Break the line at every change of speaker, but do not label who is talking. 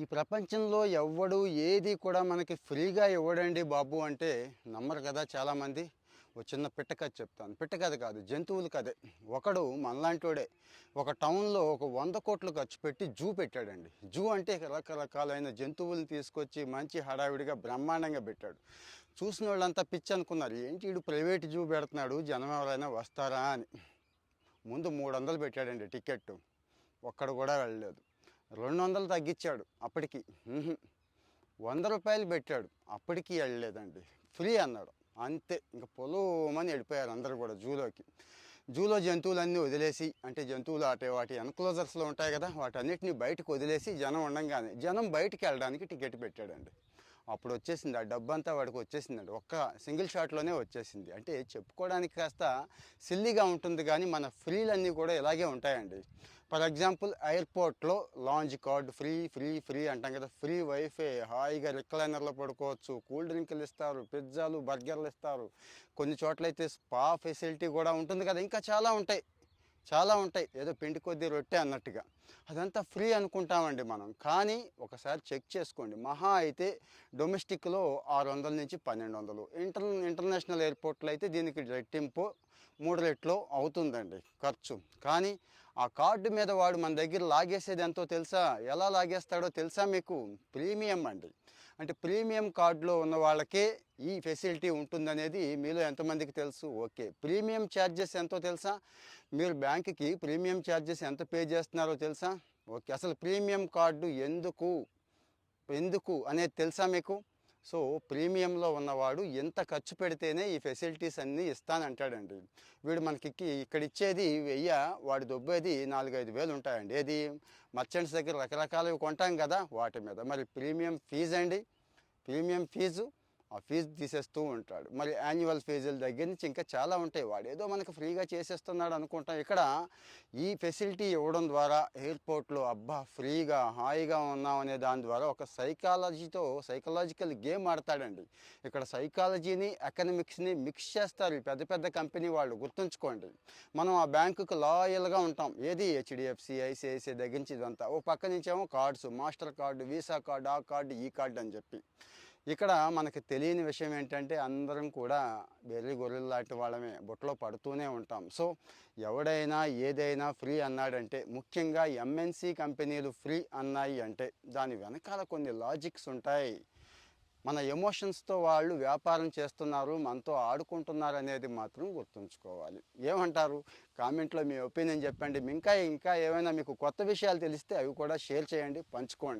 ఈ ప్రపంచంలో ఎవ్వడు ఏది కూడా మనకి ఫ్రీగా ఇవ్వడండి బాబు అంటే నమ్మరు కదా చాలామంది. ఒక చిన్న పిట్టకథ చెప్తాను. పిట్టకథ కాదు జంతువులు కదే ఒకడు మనలాంటోడే ఒక టౌన్లో ఒక వంద కోట్లు ఖర్చు పెట్టి జూ పెట్టాడండి. జూ అంటే రకరకాలైన జంతువులను తీసుకొచ్చి మంచి హడావిడిగా బ్రహ్మాండంగా పెట్టాడు. చూసిన వాళ్ళంతా పిచ్చి అనుకున్నారు ఏంటి వీడు ప్రైవేట్ జూ పెడుతున్నాడు? జనం ఎవరైనా వస్తారా? అని. ముందు మూడు వందలు పెట్టాడండి టికెట్ ఒక్కడు కూడా వెళ్ళలేదు. రెండు వందలు తగ్గించాడు అప్పటికి. వంద రూపాయలు పెట్టాడు. అప్పటికి వెళ్ళలేదండి. ఫ్రీ అన్నాడు. అంతే. ఇంకా పొలమని వెళ్ళిపోయారు అందరూ కూడా జూలోకి. జూలో జంతువులన్నీ వదిలేసి అంటే జంతువులు అటే వాటి ఎన్క్లోజర్స్లో ఉంటాయి కదా వాటన్నిటిని బయటకు వదిలేసి జనం ఉండంగానే జనం బయటికి వెళ్ళడానికి టికెట్ పెట్టాడండి. అప్పుడు వచ్చేసింది ఆ డబ్బు అంతా వాడికి వచ్చేసిందండి. ఒక్క సింగిల్ షాట్లోనే వచ్చేసింది. అంటే చెప్పుకోవడానికి కాస్త సిల్లీగా ఉంటుంది కానీ మన ఫ్రీలన్నీ కూడా ఇలాగే ఉంటాయండి. ఫర్ ఎగ్జాంపుల్ ఎయిర్పోర్ట్లో lounge card free free free అంటాం కదా ఫ్రీ వైఫై హాయిగా రిక్లైనర్లో పడుకోవచ్చు కూల్ డ్రింకులు ఇస్తారు పిజ్జాలు బర్గర్లు ఇస్తారు. కొన్ని చోట్లయితే స్పా ఫెసిలిటీ కూడా ఉంటుంది కదా ఇంకా చాలా ఉంటాయి. చాలా ఉంటాయి. ఏదో పిండి కొద్ది రొట్టె అన్నట్టుగా. అదంతా ఫ్రీ అనుకుంటామండి మనం. కానీ ఒకసారి చెక్ చేసుకోండి. మహా అయితే డొమెస్టిక్లో ఆరు వందల నుంచి పన్నెండు వందలు. ఇంటర్ ఇంటర్నేషనల్ ఎయిర్పోర్ట్లో అయితే దీనికి రెట్టింపు మూడు రెట్లు అవుతుందండి ఖర్చు. కానీ ఆ కార్డు మీద వాడు మన దగ్గర లాగేసేది ఎంతో తెలుసా? ఎలా లాగేస్తాడో తెలుసా మీకు? ప్రీమియం అండి. అంటే ప్రీమియం కార్డులో ఉన్న వాళ్ళకే ఈ ఫెసిలిటీ ఉంటుందనేది మీలో ఎంతమందికి తెలుసు? ఓకే. ప్రీమియం ఛార్జెస్ ఎంతో తెలుసా? మీరు బ్యాంకుకి ప్రీమియం ఛార్జెస్ ఎంత పే చేస్తున్నారో తెలుసా? ఓకే. అసలు ప్రీమియం కార్డు ఎందుకు? ఎందుకు అనేది తెలుసా మీకు? సో ప్రీమియంలో ఉన్నవాడు ఎంత ఖర్చు పెడితేనే ఈ ఫెసిలిటీస్ అన్నీ ఇస్తానంటాడండి. వీడు మనకి ఇక్కడ ఇచ్చేది వెయ్య వాడి దొబ్బేది నాలుగైదు వేలు ఉంటాయండి. ఏది? మర్చెంట్స్ దగ్గర రకరకాలవి కొంటాం కదా వాటి మీద. మరి ప్రీమియం ఫీజు అండి ప్రీమియం ఫీజు ఆ ఫీజు తీసేస్తూ ఉంటాడు. మరి యాన్యువల్ ఫీజుల దగ్గర నుంచి ఇంకా చాలా ఉంటాయి. వాడు ఏదో మనకు ఫ్రీగా చేసేస్తున్నాడు అనుకుంటాం. ఇక్కడ ఈ ఫెసిలిటీ ఇవ్వడం ద్వారా ఎయిర్పోర్ట్లో అబ్బా ఫ్రీగా హాయిగా ఉన్నాం అనే దాని ద్వారా ఒక సైకాలజీతో సైకలాజికల్ గేమ్ ఆడతాడండి. ఇక్కడ సైకాలజీని ఎకనమిక్స్ని మిక్స్ చేస్తారు ఈ పెద్ద పెద్ద కంపెనీ వాళ్ళు. గుర్తుంచుకోండి. మనం ఆ బ్యాంకుకు లాయల్గా ఉంటాం. ఏది? హెచ్డిఎఫ్సి ఐసిఐసిఐ దగ్గర నుంచి ఇదంతా. ఓ పక్క నుంచేమో cards Mastercard Visa card ఆ కార్డు ఈ కార్డు అని చెప్పి. ఇక్కడ మనకు తెలియని విషయం ఏంటంటే అందరం కూడా బెర్రీ గొర్రెలు లాంటి వాళ్ళమే బుట్టలో పడుతూనే ఉంటాం. సో ఎవడైనా ఏదైనా ఫ్రీ అన్నాడంటే ముఖ్యంగా ఎంఎన్సి కంపెనీలు ఫ్రీ అన్నాయి అంటే దాని వెనకాల కొన్ని లాజిక్స్ ఉంటాయి. మన ఎమోషన్స్తో వాళ్ళు వ్యాపారం చేస్తున్నారు మనతో ఆడుకుంటున్నారు అనేది మాత్రం గుర్తుంచుకోవాలి. ఏమంటారు? కామెంట్లో మీ ఒపీనియన్ చెప్పండి. ఇంకా ఇంకా ఏమైనా మీకు కొత్త విషయాలు తెలిస్తే అవి కూడా షేర్ చేయండి పంచుకోండి.